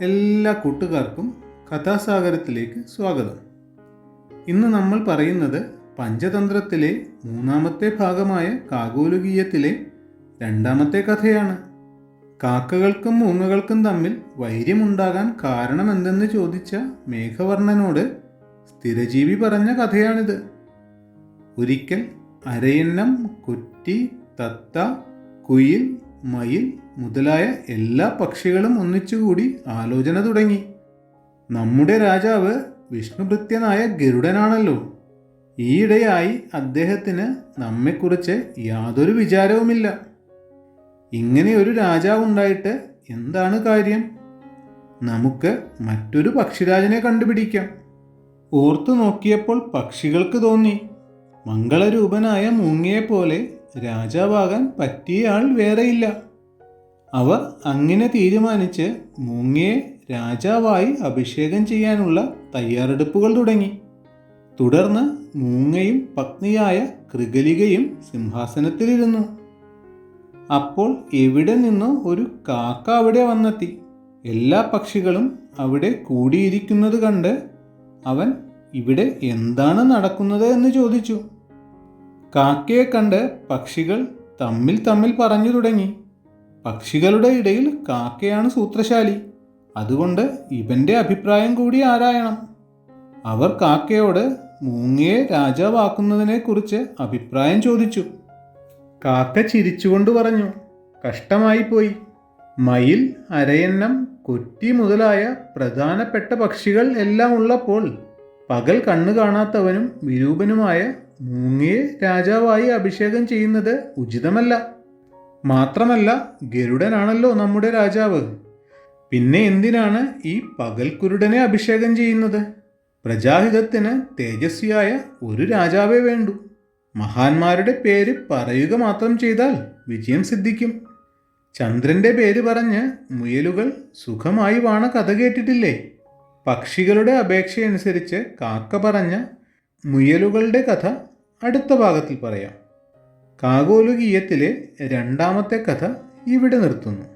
എല്ലാ കൂട്ടുകാർക്കും കഥാസാഗരത്തിലേക്ക് സ്വാഗതം. ഇന്ന് നമ്മൾ പറയുന്നത് പഞ്ചതന്ത്രത്തിലെ മൂന്നാമത്തെ ഭാഗമായ കാകോലുകീയത്തിലെ രണ്ടാമത്തെ കഥയാണ്. കാക്കകൾക്കും മൂങ്ങകൾക്കും തമ്മിൽ വൈര്യമുണ്ടാകാൻ കാരണമെന്തെന്ന് ചോദിച്ച മേഘവർണനോട് സ്ഥിരജീവി പറഞ്ഞ കഥയാണിത്. ഒരിക്കൽ അരയന്നം കുറ്റി തത്ത കുയിൽ മയിൽ മുതലായ എല്ലാ പക്ഷികളും ഒന്നിച്ചുകൂടി ആലോചന തുടങ്ങി. നമ്മുടെ രാജാവ് വിഷ്ണുഭൃത്യനായ ഗരുഡനാണല്ലോ. ഈയിടെയായി അദ്ദേഹത്തിന് നമ്മെക്കുറിച്ച് യാതൊരു വിചാരവുമില്ല. ഇങ്ങനെ ഒരു രാജാവുണ്ടായിട്ട് എന്താണ് കാര്യം? നമുക്ക് മറ്റൊരു പക്ഷിരാജനെ കണ്ടുപിടിക്കാം. ഓർത്തു നോക്കിയപ്പോൾ പക്ഷികൾക്ക് തോന്നി. മംഗളരൂപനായ മൂങ്ങയെപ്പോലെ രാജാവാകാൻ പറ്റിയ ആൾ വേറെയില്ല. അവർ അങ്ങനെ തീരുമാനിച്ച് മൂങ്ങയെ രാജാവായി അഭിഷേകം ചെയ്യാനുള്ള തയ്യാറെടുപ്പുകൾ തുടങ്ങി. തുടർന്ന് മൂങ്ങയും പത്നിയായ കൃഗലികയും സിംഹാസനത്തിലിരുന്നു. അപ്പോൾ എവിടെ നിന്നോ ഒരു കാക്ക അവിടെ വന്നെത്തി. എല്ലാ പക്ഷികളും അവിടെ കൂടിയിരിക്കുന്നത് കണ്ട് അവൻ ഇവിടെ എന്താണ് നടക്കുന്നത്? എന്ന് ചോദിച്ചു. കാക്കയെ കണ്ട് പക്ഷികൾ തമ്മിൽ തമ്മിൽ പറഞ്ഞു തുടങ്ങി. പക്ഷികളുടെ ഇടയിൽ കാക്കയാണ് സൂത്രശാലി. അതുകൊണ്ട് ഇവന്റെ അഭിപ്രായം കൂടി ആരായണം? അവർ കാക്കയോട് മൂങ്ങയെ രാജാവാക്കുന്നതിനെക്കുറിച്ച് അഭിപ്രായം ചോദിച്ചു. കാക്ക ചിരിച്ചുകൊണ്ട് പറഞ്ഞു കഷ്ടമായി പോയി. മയിൽ അരയന്നം കൊറ്റി മുതലായ പ്രധാനപ്പെട്ട പക്ഷികൾ എല്ലാം ഉള്ളപ്പോൾ പകൽ കണ്ണു കാണാത്തവനും വിരൂപനുമായ മൂങ്ങയെ രാജാവായി അഭിഷേകം ചെയ്യുന്നത് ഉചിതമല്ല. മാത്രമല്ല ഗരുഡനാണല്ലോ നമ്മുടെ രാജാവ്. പിന്നെ എന്തിനാണ് ഈ പകൽക്കുരുടനെ അഭിഷേകം ചെയ്യുന്നത്? പ്രജാഹിതത്തിന് തേജസ്വിയായ ഒരു രാജാവേ വേണ്ടു. മഹാന്മാരുടെ പേര് പറയുക മാത്രം ചെയ്താൽ വിജയം സിദ്ധിക്കും. ചന്ദ്രന്റെ പേര് പറഞ്ഞ് മുയലുകൾ സുഖമായി വാണ കഥ കേട്ടിട്ടില്ലേ? പക്ഷികളുടെ അപേക്ഷയനുസരിച്ച് കാക്ക പറഞ്ഞ മുയലുകളുടെ കഥ അടുത്ത ഭാഗത്തിൽ പറയാം. കാഗോലുഗീയത്തിലെ രണ്ടാമത്തെ കഥ ഇവിടെ നിർത്തുന്നു.